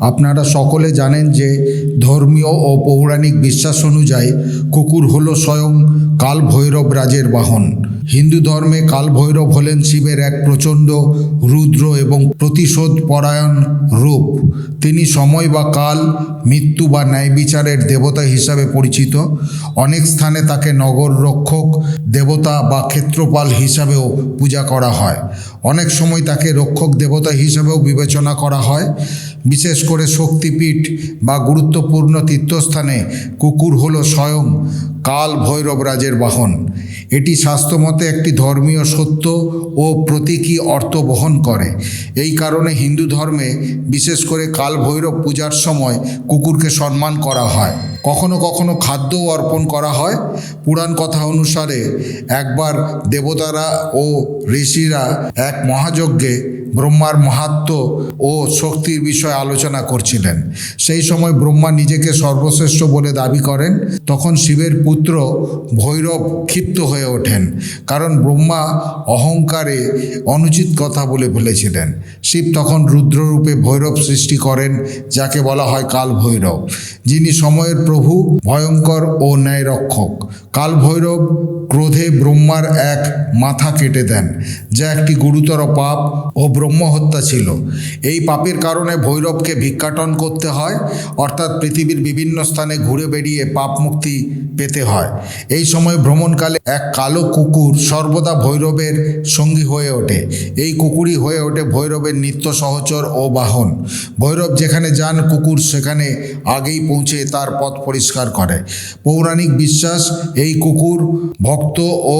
আপনারা সকলে জানেন যে ধর্মীয় ও পৌরাণিক বিশ্বাস অনুযায়ী কুকুর হল স্বয়ং কাল ভৈরব রাজের বাহন। হিন্দু ধর্মে কাল ভৈরব হলেন শিবের এক প্রচণ্ড রুদ্র এবং প্রতিশোধ পরায়ণ রূপ। তিনি সময় বা কাল, মৃত্যু বা ন্যায় বিচারের দেবতা হিসাবে পরিচিত। অনেক স্থানে তাকে নগর রক্ষক, দেবতা বা ক্ষেত্রপাল হিসাবেও পূজা করা হয়। অনেক সময় তাকে রক্ষক দেবতা হিসাবেও বিবেচনা করা হয়। বিশেষ করে শক্তিপীঠ বা গুরুত্বপূর্ণ তীর্থস্থানে কুকুর হলো স্বয়ং। কাল ভৈরব রাজের বাহন। এটি স্বাস্থ্যমতে একটি ধর্মীয় সত্য ও প্রতীকী অর্থ বহন করে। এই কারণে হিন্দু ধর্মে বিশেষ করে কাল ভৈরব পূজার সময় কুকুরকে সম্মান করা হয়। কখনো কখনো খাদ্যও অর্পণ করা হয়। পুরাণ কথা অনুসারে একবার দেবতারা ও ঋষিরা এক মহাযজ্ঞে ব্রহ্মার মাহাত্ম ও শক্তির বিষয়ে আলোচনা করছিলেন। সেই সময় ব্রহ্মা নিজেকে সর্বশ্রেষ্ঠ বলে দাবি করেন। তখন শিবের পুত্র ভৈরব ক্ষিপ্ত হয়ে ওঠেন, কারণ ব্রহ্মা অহংকারে অনুচিত কথা বলে ফেলেছিলেন। শিব তখন রুদ্ররূপে ভৈরব সৃষ্টি করেন, যাকে বলা হয় কাল ভৈরব যিনি সময়ের প্রভু, ভয়ঙ্কর ও ন্যায়রক্ষক। কাল ভৈরব ক্রোধে ব্রহ্মার এক মাথা কেটে দেন, যা একটি গুরুতর পাপ ও ব্রহ্মহত্যা ছিল। এই পাপের কারণে ভৈরবকে ভিক্ষাটন করতে হয়, অর্থাৎ পৃথিবীর বিভিন্ন স্থানে ঘুরে বেরিয়ে পাপ মুক্তি পেতে হয়। এই সময় ভ্রমণকালে এক কালো কুকুর সর্বদা ভৈরবের সঙ্গী হয়ে ওঠে। এই কুকুরই হয়ে ওঠে ভৈরবের নিত্য সহচর ও বাহন। ভৈরব যেখানে যান, কুকুর সেখানে আগেই পৌঁছে তার পথ পরিষ্কার করে। পৌরাণিক বিশ্বাস, এই কুকুর ভক্ত ও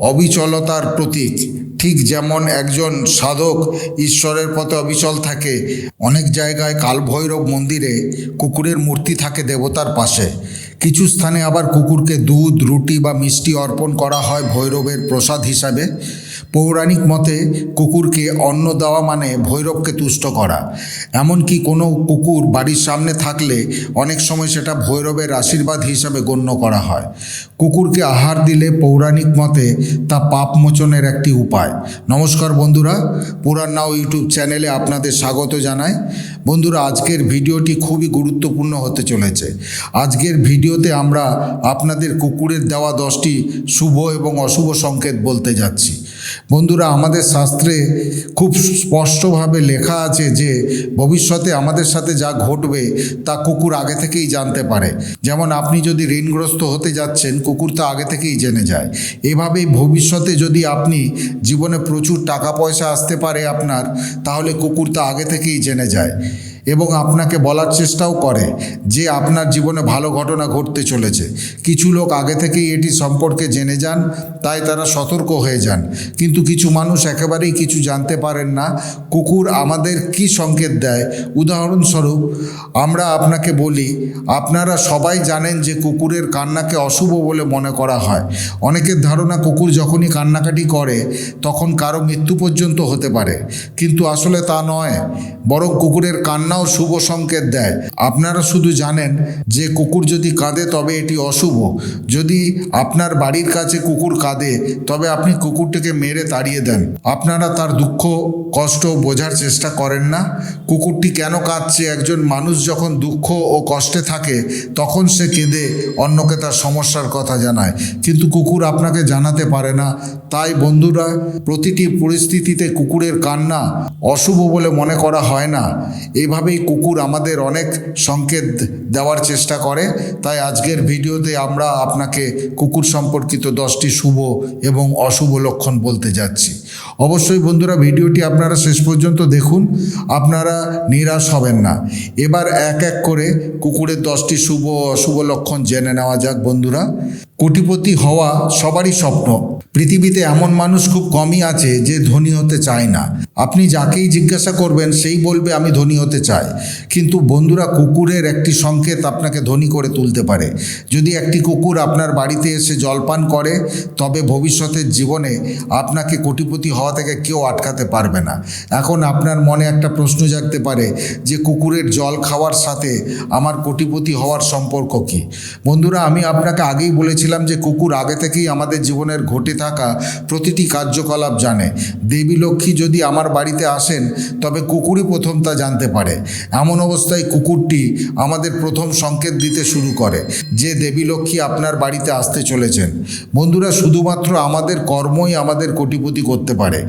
অবিচলতার প্রতীক। ঠিক যেমন একজন সাধক ঈশ্বরের পথে অবিচল থাকে, অনেক জায়গায় কালভৈরব মন্দিরে কুকুরের মূর্তি থাকে দেবতার পাশে। কিছু স্থানে আবার কুকুরকে দুধ, রুটি বা মিষ্টি অর্পণ করা হয় ভৈরবের প্রসাদ হিসাবে। পৌরাণিক মতে, কুকুরকে অন্ন দেওয়া মানে ভৈরবকে তুষ্ট করা। এমনকি কোনো কুকুর বাড়ির সামনে থাকলে অনেক সময় সেটা ভৈরবের আশীর্বাদ হিসাবে গণ্য করা হয়। কুকুরকে আহার দিলে পৌরাণিক মতে তা পাপ মোচনের একটি উপায়। নমস্কার বন্ধুরা, পুরাণ নাও ইউটিউব চ্যানেলে আপনাদের স্বাগত জানাই। বন্ধুরা, আজকের ভিডিওটি খুবই গুরুত্বপূর্ণ হতে চলেছে। আজকের ভিডিওতে আমরা আপনাদের কুকুরের দেওয়া দশটি শুভ এবং অশুভ সংকেত বলতে যাচ্ছি। বন্ধুরা, আমাদের শাস্ত্রে খুব স্পষ্টভাবে লেখা আছে যে, ভবিষ্যতে আমাদের সাথে যা ঘটবে, তা কুকুর আগে থেকেই জানতে পারে। যেমন আপনি যদি ঋণগ্রস্ত হতে যাচ্ছেন, কুকুর তা আগে থেকেই জেনে যায়। এভাবেই ভবিষ্যতে যদি আপনি জীবনে প্রচুর টাকা পয়সা আসতে পারে আপনার, তাহলে কুকুর তা আগে থেকেই জেনে যায়। এবং আপনাকে বলার চেষ্টাও করে যে আপনার জীবনে ভালো ঘটনা ঘটতে চলেছে। কিছু লোক আগে থেকেই এটি সম্পর্কে জেনে যান, তাই তারা সতর্ক হয়ে যান। কিন্তু কিছু মানুষ একেবারেই কিছু জানতে পারেন না, কুকুর আমাদের কি সংকেত দেয়। উদাহরণস্বরূপ, আমরা আপনাকে বলি, আপনারা সবাই জানেন যে কুকুরের কান্নাকে অশুভ বলে মনে করা হয়। অনেকের ধারণা কুকুর যখনই কান্নাকাটি করে, তখন কারও মৃত্যু পর্যন্ত হতে পারে। কিন্তু আসলে তা নয়। বরং কুকুরের কান্নাও শুভ সংকেত দেয়। আপনারা শুধু জানেন যে কুকুর যদি কাঁদে তবে এটি অশুভ। যদি আপনার বাড়ির কাছে কুকুর কাঁদে, তবে আপনি কুকুরটিকে মেরে তাড়িয়ে দেন। আপনারা তার দুঃখ, কষ্ট বোঝার চেষ্টা করেন না। কুকুরটি কেন কাঁদছে? একজন মানুষ যখন দুঃখ ও কষ্টে থাকে, তখন সে কেঁদে, অন্যকে তার সমস্যার কথা জানায়। কিন্তু কুকুর আপনাকে জানাতে পারে না। তাই বন্ধুরা, প্রতিটি পরিস্থিতিতে কুকুরের কান্না অশুভ বলে মনে করা হয় না। এইভাবেই কুকুর আমাদের অনেক সংকেত দেওয়ার চেষ্টা করে। তাই আজকের ভিডিওতে আমরা আপনাকে কুকুর সম্পর্কিত দশটি শুভ এবং অশুভ লক্ষণ বলতে যাচ্ছি। অবশ্যই বন্ধুরা, ভিডিওটি আপনারা শেষ পর্যন্ত দেখুন। আপনারা নিরাশ হবেন না। এবার এক এক করে কুকুরের দশটি শুভ, অশুভ লক্ষণ জেনে নেওয়া যাক বন্ধুরা। কোটিপতি হওয়া সবারই স্বপ্ন। পৃথিবীতে এমন মানুষ খুব কমই আছে যে ধনী হতে চায় না। আপনি যাকেই জিজ্ঞাসা করবেন, সেই বলবে, আমি ধনী হতে চাই। কিন্তু বন্ধুরা, কুকুরের একটি সংকেত আপনাকে ধনী করে তুলতে পারে। যদি একটি কুকুর আপনার বাড়িতে এসে জলপান করে, তবে ভবিষ্যতের জীবনে আপনাকে কোটিপতি হওয়া থেকে কেউ আটকাতে পারবে না। এখন আপনার মনে একটা প্রশ্ন জাগতে পারে যে, কুকুরের জল খাওয়ার সাথে আমার কোটিপতি হওয়ার সম্পর্ক কী? বন্ধুরা, আমি আপনাকে আগেই বলেছিলাম বলেছিলাম যে কুকুর আগে থেকেই আমাদের জীবনের ঘটে থাকা প্রতিটি কার্যকলাপ জানে। দেবী লক্ষ্মী যদি আমার বাড়িতে আসেন, তবে কুকুরই প্রথম তা জানতে পারে। এমন অবস্থায় কুকুরটি আমাদের প্রথম সংকেত দিতে শুরু করে, যে দেবী লক্ষ্মী আপনার বাড়িতে আসতে চলেছেন। বন্ধুরা, শুধুমাত্র আমাদের কর্মই আমাদের কোটিপতি করতে পারে।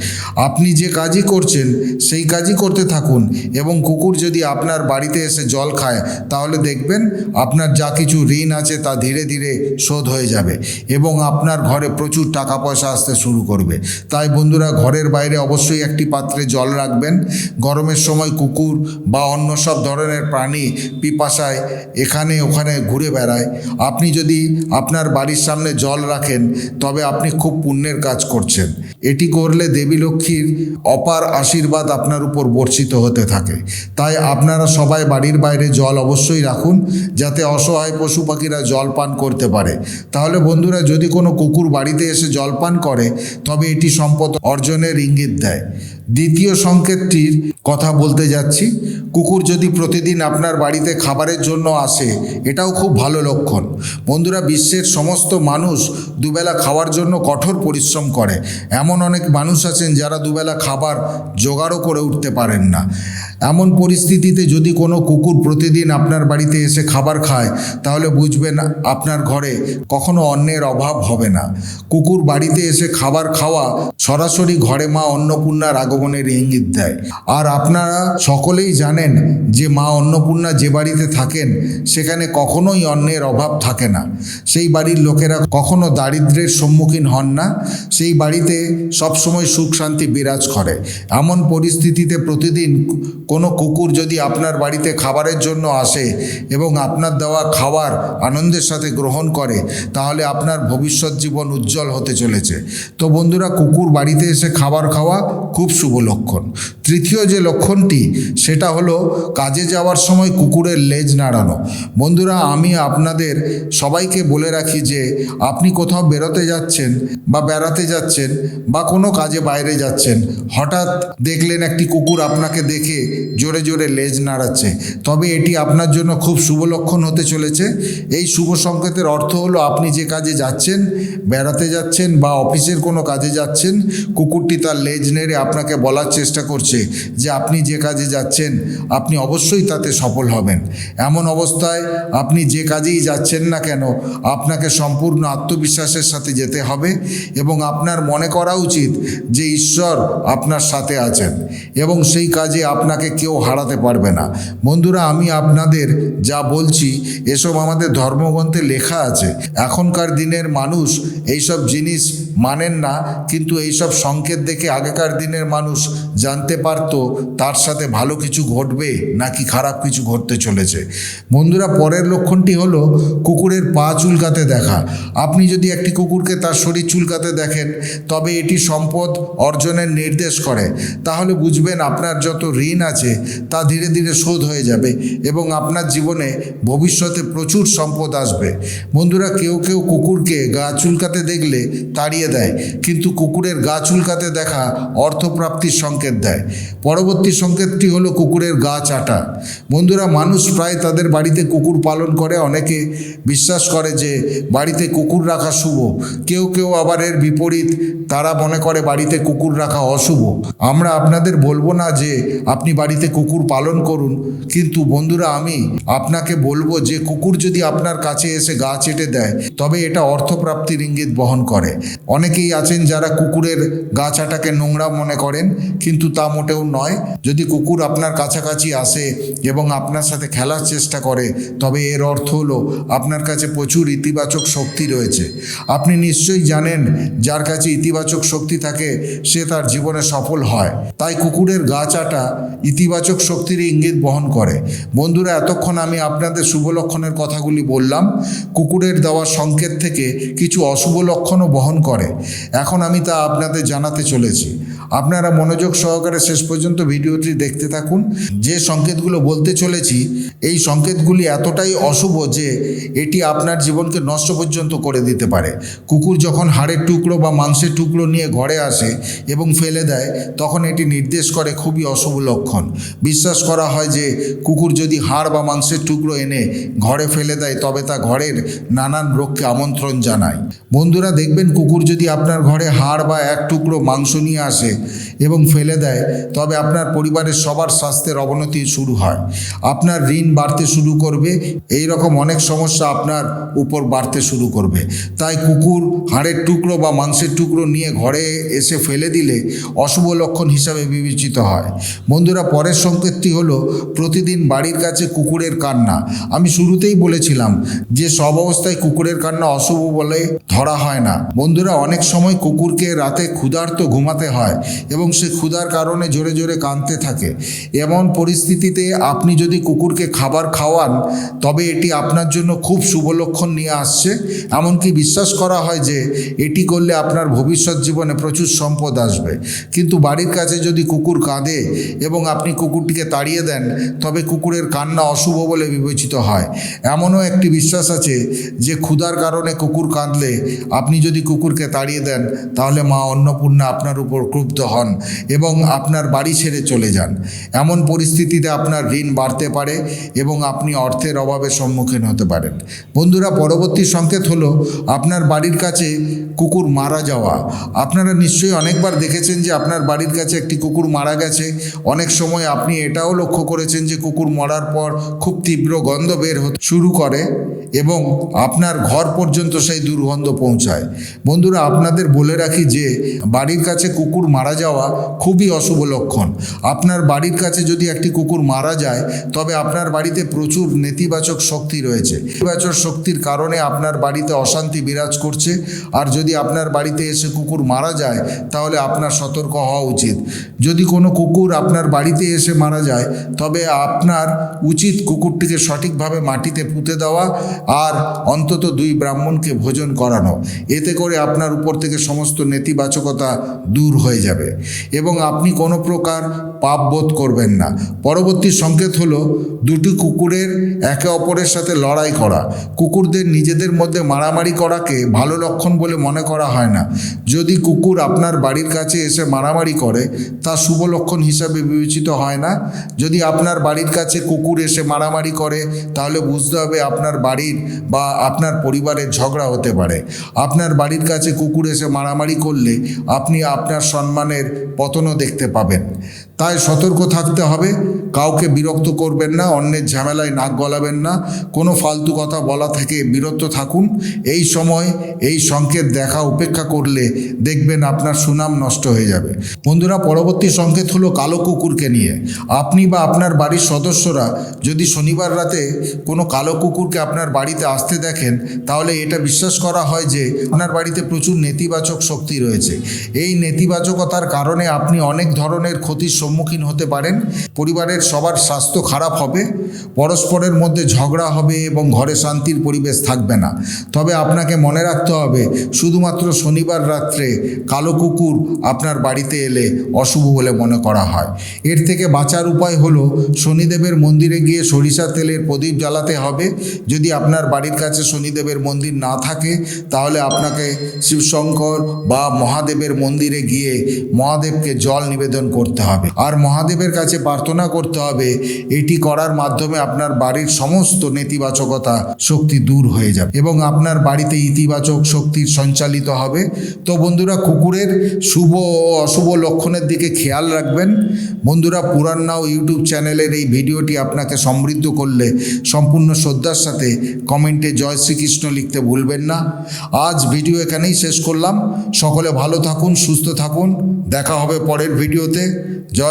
আপনি যে কাজই করছেন, সেই কাজই করতে থাকুন এবং কুকুর যদি আপনার বাড়িতে এসে জল খায়, তাহলে দেখবেন আপনার যা কিছু ঋণ আছে তা ধীরে ধীরে শোধ হয়ে যাবে এবং আপনার ঘরে প্রচুর টাকা পয়সা আসতে শুরু করবে। তাই বন্ধুরা, ঘরের বাইরে অবশ্যই একটি পাত্রে জল রাখবেন। গরমের সময় কুকুর বা অন্য সব ধরনের প্রাণী পিপাসায় এখানে ওখানে ঘুরে বেড়ায়। আপনি যদি আপনার বাড়ির সামনে জল রাখেন, তবে আপনি খুব পুণ্যের কাজ করছেন। এটি করলে দেবী লক্ষ্মীর অপার আশীর্বাদ আপনার উপর বর্ষিত হতে থাকে। তাই আপনারা সবাই বাড়ির বাইরে জল অবশ্যই রাখুন, যাতে অসহায় পশু পাখিরা জল পান করতে পারে। তাহলে বন্ধুরা যদি কোনো কুকুর বাড়িতে এসে জলপান করে, তবে এটি সম্পদ অর্জনের ইঙ্গিত দেয়। দ্বিতীয় সংকেতটির কথা বলতে যাচ্ছি। কুকুর যদি প্রতিদিন আপনার বাড়িতে খাবারের জন্য আসে, এটাও খুব ভালো লক্ষণ। বন্ধুরা, বিশ্বের সমস্ত মানুষ দুবেলা খাওয়ার জন্য কঠোর পরিশ্রম করে। এমন অনেক মানুষ আছেন যারা দুবেলা খাবার জোগাড়ও করে উঠতে পারেন না। এমন পরিস্থিতিতে যদি কোনো কুকুর প্রতিদিন আপনার বাড়িতে এসে খাবার খায়, তাহলে বুঝবেন আপনার ঘরে কখনো অন্যের অভাব হবে না। কুকুর বাড়িতে এসে খাবার খাওয়া সরাসরি ঘরে মা অন্নপূর্ণার আগমনের ইঙ্গিত দেয়। আর আপনারা সকলেই জানেন যে মা অন্নপূর্ণা যে বাড়িতে থাকেন, সেখানে কখনোই অন্যের অভাব থাকে না। সেই বাড়ির লোকেরা কখনো দারিদ্রের সম্মুখীন হন না। সেই বাড়িতে সবসময় সুখ শান্তি বিরাজ করে। এমন পরিস্থিতিতে প্রতিদিন কোনো কুকুর যদি আপনার বাড়িতে খাবারের জন্য আসে এবং আপনার দেওয়া খাবার আনন্দের সাথে গ্রহণ করে, তাহলে আপনার ভবিষ্যৎ জীবন উজ্জ্বল হতে চলেছে। তো বন্ধুরা, কুকুর বাড়িতে এসে খাবার খাওয়া খুব শুভ লক্ষণ। তৃতীয় যে লক্ষণটি, সেটা হলো কাজে যাওয়ার সময় কুকুরের লেজ নাড়ানো। বন্ধুরা, আমি আপনাদের সবাইকে বলে রাখি যে, আপনি কোথাও বেরোতে যাচ্ছেন বা বেড়াতে যাচ্ছেন বা কোনো কাজে বাইরে যাচ্ছেন, হঠাৎ দেখলেন একটি কুকুর আপনাকে দেখে জোরে জোরে লেজ নাড়াচ্ছে। তবে এটি আপনার জন্য খুব শুভ লক্ষণ হতে চলেছে। এই শুভ সংকেতের অর্থ হলো আপনি যে কাজে যাচ্ছেন, বেড়াতে যাচ্ছেন বা অফিসের কোনো কাজে যাচ্ছেন, কুকুরটি তার লেজ নেড়ে আপনাকে বলার চেষ্টা করছে যে আপনি যে কাজে যাচ্ছেন, আপনি অবশ্যই তাতে সফল হবেন। এমন অবস্থায় আপনি যে কাজেই যাচ্ছেন না কেন, আপনাকে সম্পূর্ণ আত্মবিশ্বাসের সাথে যেতে হবে এবং আপনার মনে করা উচিত যে ঈশ্বর আপনার সাথে আছেন এবং সেই কাজে আপনাকে কেউ হারাতে পারবে না। বন্ধুরা, আমি আপনাদের যা বলছি, এসব আমাদের ধর্মগ্রন্থে লেখা আছে। এখনকার দিনের মানুষ এইসব জিনিস মানেন না, কিন্তু এইসব সংকেত দেখে আগেকার দিনের মানুষ জানতে পারতো তার সাথে ভালো কিছু ঘটবে নাকি খারাপ কিছু ঘটতে চলেছে। বন্ধুরা, পরের লক্ষণটি হলো কুকুরের পা চুলকাতে দেখা। আপনি যদি একটি কুকুরকে তার শরীর চুলকাতে দেখেন, তবে এটি সম্পদ অর্জনের নির্দেশ করে। তাহলে বুঝবেন আপনার যত ঋণ আছে, তা ধীরে ধীরে শোধ হয়ে যাবে এবং আপনার জীবনে ভবিষ্যতে প্রচুর সম্পদ আসবে। বন্ধুরা, কেউ কেউ কুকুরকে গা চুলকাতে দেখলে তাড়িয়ে দেয়, কিন্তু কুকুরের গা চুলকাতে দেখা অর্থপ্রাপ্তির সংকেত দেয়। পরবর্তী সংকেতটি হলো কুকুরের গা চাটা। বন্ধুরা, মানুষ প্রায় তাদের বাড়িতে কুকুর পালন করে। অনেকে বিশ্বাস করে যে বাড়িতে কুকুর রাখা শুভ। কেউ কেউ আবার এর বিপরীত, তারা মনে করে বাড়িতে কুকুর রাখা অশুভ। আমরা আপনাদের বলব না যে আপনি বাড়িতে কুকুর পালন করুন, কিন্তু বন্ধুরা, আমি আপনাকে বলব যে কুকুর যদি আপনার কাছে এসে গা চেটে দেয়, তবে এটা অর্থপ্রাপ্তির ইঙ্গিত বহন করে। অনেকেই আছেন যারা কুকুরের গা চাটাকে নোংরা মনে করেন কিন্তু তা মোটেও নয়। যদি কুকুর আপনার কাছাকাছি আসে এবং আপনার সাথে খেলার চেষ্টা করে, তবে এর অর্থ হলো আপনার কাছে প্রচুর ইতিবাচক শক্তি রয়েছে। আপনি নিশ্চয়ই জানেন, যার কাছে ইতিবাচক শক্তি থাকে, সে তার জীবনে সফল হয়। তাই কুকুরের গা চাটা ইতিবাচক শক্তির ইঙ্গিত বহন করে। বন্ধুরা, এতক্ষণ আমি আপনাদের শুভ লক্ষণের কথাগুলি বললাম। কুকুরের দেওয়া সংকেত থেকে কিছু অশুভ লক্ষণও বহন করে। এখন আমি তা আপনাদের জানাতে চলেছি। আপনারা মনোযোগ সহকারে শেষ পর্যন্ত ভিডিওটি দেখতে থাকুন। যে সংকেতগুলো বলতে চলেছি, এই সংকেতগুলি এতটাই অশুভ যে এটি আপনার জীবনকে নষ্ট পর্যন্ত করে দিতে পারে। কুকুর যখন হাড়ের টুকরো বা মাংসের টুকরো নিয়ে ঘরে আসে এবং ফেলে দেয়, তখন এটি নির্দেশ করে খুবই অশুভ লক্ষণ। বিশ্বাস করা হয় যে কুকুর যদি হাড় বা মাংসের টুকরো এনে ঘরে ফেলে দেয়, তবে তা ঘরের নানান রোগকে আমন্ত্রণ জানায়। বন্ধুরা, দেখবেন কুকুর যদি আপনার ঘরে হাড় বা এক টুকরো মাংস নিয়ে আসে এবং ফেলে দেয়, তবে আপনার পরিবারের সবার স্বাস্থ্যের অবনতি শুরু হয়। আপনার ঋণ বাড়তে শুরু করবে এই রকম অনেক সমস্যা আপনার উপর বাড়তে শুরু করবে। তাই কুকুর, হাড়ের টুকরো বা মাংসের টুকরো নিয়ে ঘরে এসে ফেলে দিলে অশুভ লক্ষণ হিসাবে বিবেচিত হয়। বন্ধুরা, পরের সংকেতটি হলো, প্রতিদিন বাড়ির কাছে কুকুরের কান্না। আমি শুরুতেই বলেছিলাম যে, সব অবস্থায় কুকুরের কান্না অশুভ বলে ধরা হয় না। বন্ধুরা, অনেক সময় কুকুরকে রাতে ক্ষুধার্ত ঘুমাতে হয়। এবং সে ক্ষুধার কারণে জোরে জোরে কাঁদতে থাকে। এমন পরিস্থিতিতে আপনি যদি কুকুরকে খাবার খাওয়ান, তবে এটি আপনার জন্য খুব শুভ লক্ষণ নিয়ে আসছে। এমনকি বিশ্বাস করা হয় যে এটি করলে আপনার ভবিষ্যৎ জীবনে প্রচুর সম্পদ আসবে। কিন্তু বাড়ির কাছে যদি কুকুর কাঁদে এবং আপনি কুকুরটিকে তাড়িয়ে দেন, তবে কুকুরের কান্না অশুভ বলে বিবেচিত হয়। এমনও একটি বিশ্বাস আছে যে ক্ষুধার কারণে কুকুর কাঁদলে আপনি যদি কুকুরকে তাড়িয়ে দেন, তাহলে মা অন্নপূর্ণা আপনার উপর ক্রুব্ধ হন এবং আপনার বাড়ি ছেড়ে চলে যান। এমন পরিস্থিতিতে আপনার ঋণ বাড়তে পারে এবং আপনি অর্থের অভাবে সম্মুখীন হতে পারেন। বন্ধুরা, পরবর্তী সংকেত হলো, আপনার বাড়ির কাছে কুকুর মারা যাওয়া। আপনারা নিশ্চয়ই অনেকবার দেখেছেন যে আপনার বাড়ির কাছে একটি কুকুর মারা গেছে। অনেক সময় আপনি এটাও লক্ষ্য করেছেন যে কুকুর মরার পর খুব তীব্র গন্ধ বের হতে শুরু করে এবং আপনার ঘর পর্যন্ত সেই দুর্গন্ধ পৌঁছায়। বন্ধুরা, আপনাদের বলে রাখি যে বাড়ির কাছে কুকুর মারা যাওয়া খুবই অশুভ লক্ষণ। আপনার বাড়ির কাছে যদি একটি কুকুর মারা যায়, তবে আপনার বাড়িতে প্রচুর নেতিবাচক শক্তি রয়েছে। নেতিবাচক শক্তির কারণে আপনার বাড়িতে অশান্তি বিরাজ করছে। আর যদি আপনার বাড়িতে এসে কুকুর মারা যায়, তাহলে আপনার সতর্ক হওয়া উচিত। যদি কোনো কুকুর আপনার বাড়িতে এসে মারা যায়, তবে আপনার উচিত কুকুরটিকে সঠিকভাবে মাটিতে পুঁতে দেওয়া আর অন্তত দুই ব্রাহ্মণকে ভোজন করানো। এতে করে আপনার উপর থেকে সমস্ত নেতিবাচকতা দূর হয়ে যাবে এবং আপনি কোনো প্রকার পাপ বোধ করবেন না। পরবর্তী সংকেত হলো, দুটি কুকুরের একে অপরের সাথে লড়াই করা। কুকুরদের নিজেদের মধ্যে মারামারি করাকে ভালো লক্ষণ বলে মনে করা হয় না। যদি কুকুর আপনার বাড়ির কাছে এসে মারামারি করে, তা শুভ লক্ষণ হিসাবে বিবেচিত হয় না। যদি আপনার বাড়ির কাছে কুকুর এসে মারামারি করে, তাহলে বুঝতে হবে আপনার বাড়ির বা আপনার পরিবারের ঝগড়া হতে পারে। আপনার বাড়ির কাছে কুকুর এসে মারামারি করলে, আপনি আপনার সম্মানের পতনও দেখতে পাবেন। তাই সতর্ক থাকতে হবে। কাউকে বিরক্ত করবেন না, অন্যের ঝামেলায় নাক গলাবেন না। কোনো ফালতু কথা বলা থেকে বিরত থাকুন। এই সময় এই সংকেত দেখা, উপেক্ষা করলে দেখবেন আপনার সুনাম নষ্ট হয়ে যাবে। বন্ধুরা, পরবর্তী সংকেত হলো কালো কুকুরকে নিয়ে। আপনি বা আপনার বাড়ির সদস্যরা যদি শনিবার রাতে কোনো কালো কুকুরকে আপনার বাড়িতে আসতে দেখেন, তাহলে এটা বিশ্বাস করা হয় যে আপনার বাড়িতে প্রচুর নেতিবাচক শক্তি রয়েছে। এই নেতিবাচকতার কারণে আপনি অনেক ধরনের ক্ষতির সম্মুখীন হতে পারেন। পরিবারের সবার স্বাস্থ্য খারাপ হবে, পরস্পরের মধ্যে ঝগড়া হবে এবং ঘরে শান্তির পরিবেশ থাকবে না। তবে আপনাকে মনে রাখতে হবে, শুধুমাত্র শনিবার রাত্রে কালো কুকুর আপনার বাড়িতে এলে অশুভ বলে মনে করা হয়। এর থেকে বাঁচার উপায় হলো, শনিদেবের মন্দিরে গিয়ে সরিষা তেলের প্রদীপ জ্বালাতে হবে। যদি আপনার বাড়ির কাছে শনিদেবের মন্দির না থাকে, তাহলে আপনাকে শিবশঙ্কর বা মহাদেবের মন্দিরে গিয়ে মহাদেবকে জল নিবেদন করতে হবে। আর মহাদেবের কাছে প্রার্থনা করতে হবে। এটি করার মাধ্যমে আপনার বাড়ির সমস্ত নেতিবাচকতা, শক্তি দূর হয়ে যাবে এবং আপনার বাড়িতে ইতিবাচক শক্তির সঞ্চালিত হবে। তো বন্ধুরা, কুকুরের শুভ ও অশুভ লক্ষণের দিকে খেয়াল রাখবেন। বন্ধুরা, পুরাণ নাও ইউটিউব চ্যানেলের এই ভিডিওটি আপনাকে সমৃদ্ধ করলে সম্পূর্ণ শ্রদ্ধার সাথে কমেন্টে জয় শ্রীকৃষ্ণ লিখতে ভুলবেন না। আজ ভিডিও এখানেই শেষ করলাম। সকলে ভালো থাকুন, সুস্থ থাকুন। দেখা হবে পরের ভিডিওতে। জয়